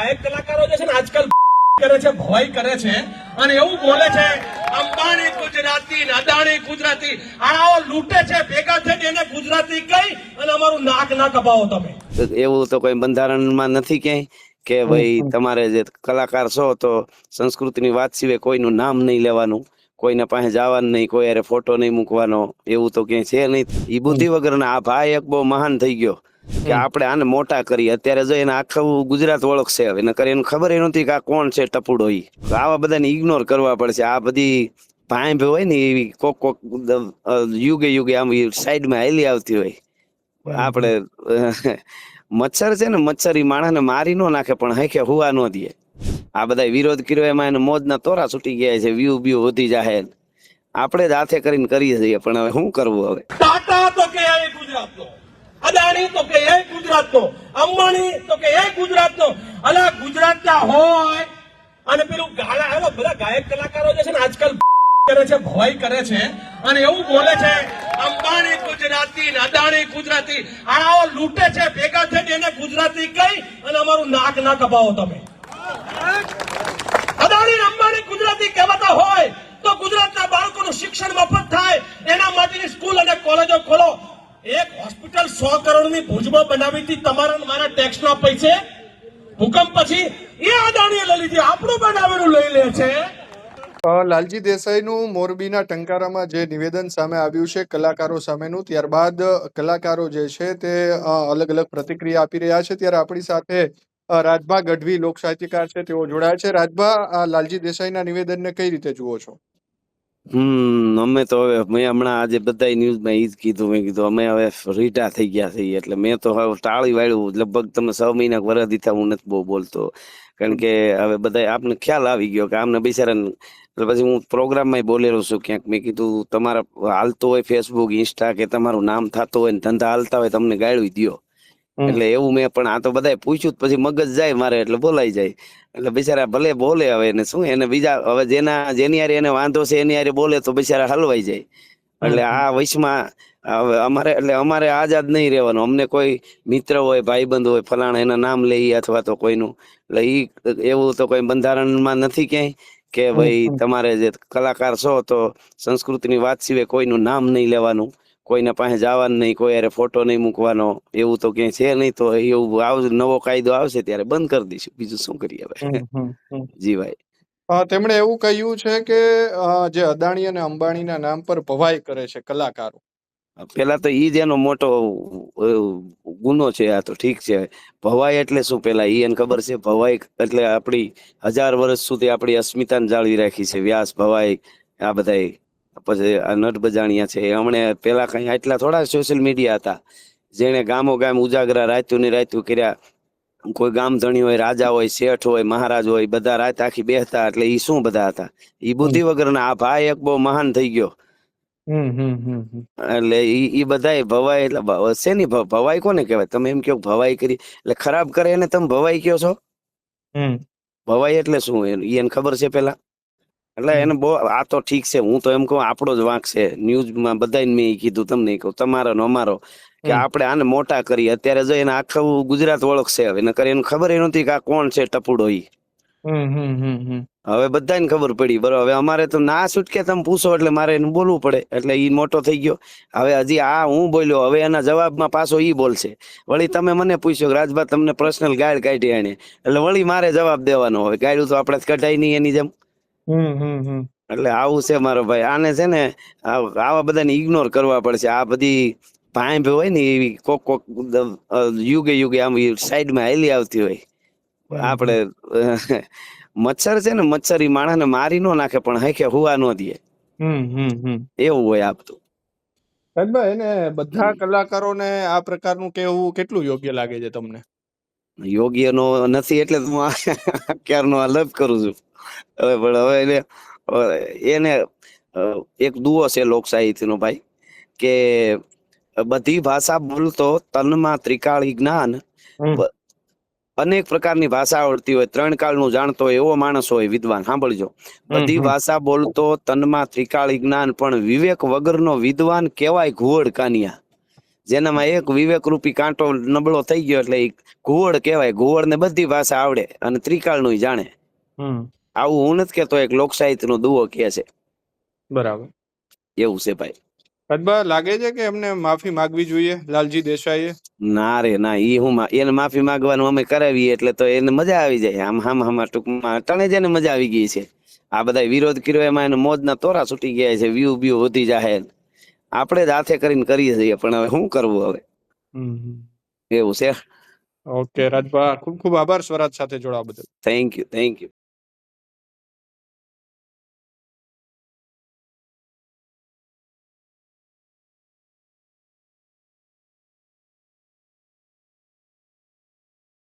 ગાયક કલાકારો જે છે ને આજકાલ કરે છે ભવાઈ કરે છે અને એવું બોલે છે અંબાણી ગુજરાતી અદાણી ગુજરાતી. આવો લૂંટે છે ભેગા થઈને એને ગુજરાતી કઈ અને અમારું નાક ના કપાવો તમે. એવું તો કોઈ બંધારણમાં નથી ક્યાંય કે ભાઈ તમારે જે કલાકાર છો તો સંસ્કૃતિની વાત સિવાય કોઈનું નામ નહીં લેવાનું કોઈના પાસે જવાનું નહીં કોઈ અરે ફોટો નહીં મૂકવાનો એવું તો ક્યાંય છે નહીં. એ બુદ્ધિ વગરના આ ભાઈ એક બહુ મહાન થઈ ગયો. કે આપણે આને મોટા કરીએ. અત્યારે જો એને આખું ગુજરાત ઓળખશે હવે. નકર એને ખબર નહોતી કે આ કોણ છે ટપુડો ઈ. આવા બધાને ઇગ્નોર કરવા પડશે. આ બધી ભાંભ હોય ને એવી કોક કોક યુગે યુગે આમ સાઈડમાં હેલી આવતી હોય. આપણે મચ્છર છે ને મચ્છર ઈ માણસને મારી ન નાખે પણ હેખે હુવા ન દે. આ બધા વિરોધ કર્યો એમાં એને મોજના તોરા છૂટી ગયા છે. વ્યૂ વ્યૂ વધી જાહે. આપણે જ હાથે કરીને કરીએ છીએ પણ હવે શું કરવું હવે ટાટા તો કે એ ગુજરાતનો અદાણી તો કે એ ગુજરાતનો, અંબાણી તો કે એ ગુજરાતનો. અલા, ગુજરાતના હોય, અને પેલું ગાળા બધા ગાયક કલાકારો છે ને આજકાલ કરે છે ભવાઈ કરે છે, અને એવું બોલે છે, અંબાણી ગુજરાતી અદાણી ગુજરાતી આવો લૂંટે છે, ભેગા થઈને એને ગુજરાતી કઈ અને અમારું નાક ના કપાવો તમે. અદાણી અંબાણી ગુજરાતી કહેવાતા હોય, તો ગુજરાતના બાળકોનું શિક્ષણ મફત થાય, એના માટેની સ્કૂલ અને કોલેજો ખોલો એક હોસ્પિટલ સો કરોડની ભુજમાં બનાવી તમારા મારા ટેક્સના પૈસે. ભૂકંપ પછી એ અદાણીએ લઈ લીધી. આપણું બનાવેલું લઈ લે છે. લાલજી દેસાઈનું મોરબીના ટંકારામાં જે નિવેદન સામે આવ્યું છે કલાકારો સામેનું, ત્યારબાદ કલાકારો જે છે તે અલગ અલગ પ્રતિક્રિયા આપી રહ્યા છે. ત્યારે આપણી સાથે રાજભા ગઢવી લોક સાહિત્યકાર છે. તેઓ જોડાયા છે. રાજભા લાલજી દેસાઈના નિવેદનને કઈ રીતે જુઓ છો? હમ અમે તો હવે મેં હમણાં આજે બધા ન્યૂઝમાં એ જ કીધું મેં કીધું અમે હવે રીટા થઈ ગયા છીએ એટલે મેં તો હવે ટાળી વાળ્યું લગભગ તમે છ મહિના વરસ દીધા હું નથી બહુ બોલતો. કારણ કે હવે બધા આપને ખ્યાલ આવી ગયો કે આમને બિચારાને એટલે પછી હું પ્રોગ્રામમાં બોલેલો છું ક્યાંક મેં કીધું તમારા હાલતો હોય ફેસબુક ઇન્સ્ટા કે તમારું નામ થતું હોય ને ધંધા હાલતા હોય તમને ગાળવી દ્યો. એટલે એવું મેં પણ આ તો બધાય પૂછ્યું પછી મગજ જાય મારે એટલે બોલાઈ જાય. એટલે બિચારા ભલે બોલે હવે એને શું એને બીજા હવે જેના જેની હારે એને વાંધો છે એની હારે બોલે તો બિચારા હલવાઈ જાય. એટલે આ વયસમાં હવે અમારે એટલે અમારે આઝાદ નહીં રહેવાનું. અમને કોઈ મિત્ર હોય ભાઈબંધ હોય ફલાણા એના નામ લઈએ અથવા તો કોઈનું. એટલે ઈ એવું તો કોઈ બંધારણમાં નથી ક્યાંય કે ભાઈ તમારે જે કલાકાર છો તો સંસ્કૃતિની વાત સિવાય કોઈનું નામ નહીં લેવાનું. કોઈના પાસે જવાનું નહીં કોઈ હારે ફોટો નહીં મૂકવાનો એવું તો ક્યાંય છે નહીં તો એવું આવ નવો કાયદો આવશે ત્યારે બંધ કરી દઈશું. બીજું શું કરીએ હવે? જી ભાઈ. તેમણે એવું કહ્યું છે કે જે અદાણી અને અંબાણીના નામ પર ભવાઈ કરે છે કલાકારો. પેલા તો ઈ જ એનો મોટો ગુનો છે આ તો ઠીક છે. ભવાઈ એટલે શું પેલા? ઈ એને ખબર છે? ભવાઈ એટલે આપણી હજાર વર્ષ સુધી આપણી અસ્મિતાને જાળવી રાખી છે. વ્યાસ ભવાઈ આ બધાય પછી આ નટ બજાણિયા છે. એ હમણે પેલા કઈ આટલા થોડા સોશિયલ મીડિયા હતા. જેને ગામો ગામ ઉજાગરા રાયતું ને રાયતું કર્યા. કોઈ ગામ ધણી હોય રાજા હોય શેઠ હોય મહારાજ હોય બધા રાત આખી બેહતા એટલે ઈ શું બધા હતા? ઈ બુદ્ધિ વગરના આ ભાઈ એક બહુ મહાન થઈ ગયો. એટલે ઈ ઈ બધાય ભવાઈ એટલે શેની ભવાઈ કોને કહેવાય? તમે એમ કહો ભવાઈ કરી એટલે ખરાબ કરે એને તમે ભવાઈ કયો છો? ભવાઈ એટલે શું? ઈ એને ખબર છે પેલા? એટલે એને બહુ આ તો ઠીક છે હું તો એમ કહું આપણો જ વાંક છે. ન્યૂઝમાં બધાને મેં કીધું તમને કહું તમારો ને અમારો કે આપણે આને મોટા કરીએ. અત્યારે જો એને આખું ગુજરાત ઓળખશે હવે નકર એને ખબર એ નહોતી કે આ કોણ છે ટપુડો ઈ. હવે બધાને ખબર પડી. બરોબર હવે અમારે તો ના છૂટકે તમે પૂછો એટલે મારે એને બોલવું પડે. એટલે ઈ મોટો થઈ ગયો. હવે હજી આ હું બોલ્યો હવે એના જવાબમાં પાછો ઈ બોલશે. વળી તમે મને પૂછ્યો કે રાજભા તમને પર્સનલ ગાઈડ કાઢી આણે. એટલે વળી મારે જવાબ દેવાનો હવે ગાઈડ તો આપણે કઢાય નહીં એની જેમ. એટલે આવું છે મારો ભાઈ. આને છે ને આવા બધાને ઇગ્નોર કરવા પડશે. આ બધી ભાંભ હોય ને એવી કોક કોક યુગે યુગે આમ સાઈડમાં હેલી આવતી હોય. આપણે મચ્છર છે ને મચ્છર ઈ માણસને મારી નો નાખે પણ હેખે હુવા નો દે. હમ હમ હમ. એવું હોય આપતું બધું રાજભાઈ એને બધા કલાકારોને આ પ્રકારનું કેવું કેટલું યોગ્ય લાગે છે તમને? યોગ્ય નો નથી એટલે હું આ ક્યારનો આ લપ કરું છું. પણ હવે એને એને એક દુઓ છે લોક સાહિત્યનો ભાઈ કે બધી ભાષા બોલતો તનમાં ત્રિકાળી જ્ઞાન. અનેક પ્રકારની ભાષા આવડતી હોય ત્રણ કાળનું જાણતો હોય એવો માણસ હોય વિદ્વાન સાંભળજો. બધી ભાષા બોલતો તનમાં ત્રિકાળી જ્ઞાન પણ વિવેક વગરનો વિદ્વાન કેવાય ઘુવડ કાનિયા. જેનામાં એક વિવેક રૂપી કાંટો નબળો થઈ ગયો એટલે ઘુવડ કહેવાય. ઘુવડ ને બધી ભાષા આવડે અને ત્રિકાળનું જાણે. આવું હું નથી કેતો એક લોક સાહિત્યનો દુઓ કે છે. બરાબર. એવું છે ભાઈ. રાજભા લાગે છે કે એમને માફી માંગવી જોઈએ લાલજી દેસાઈએ? ના રે ના ઈ હું એને માફી માંગવાનું અમે કરાવીએ એટલે તો એને મજા આવી જાય. આમ હામ હામ ટૂંકમાં ટણે જ એને મજા આવી ગઈ છે. આ બધા વિરોધ કર્યો એમાં એને મોજના તોરા છૂટી ગયા છે વ્યૂ વ્યૂ વધી જાય આપણે જ હાથે કરીને કરીએ છીએ પણ હવે શું કરવું હવે? એવું છે? ઓકે રાજભા ખૂબ ખૂબ આભાર સ્વરાજ સાથે જોડાવા બદલ. Thank you thank you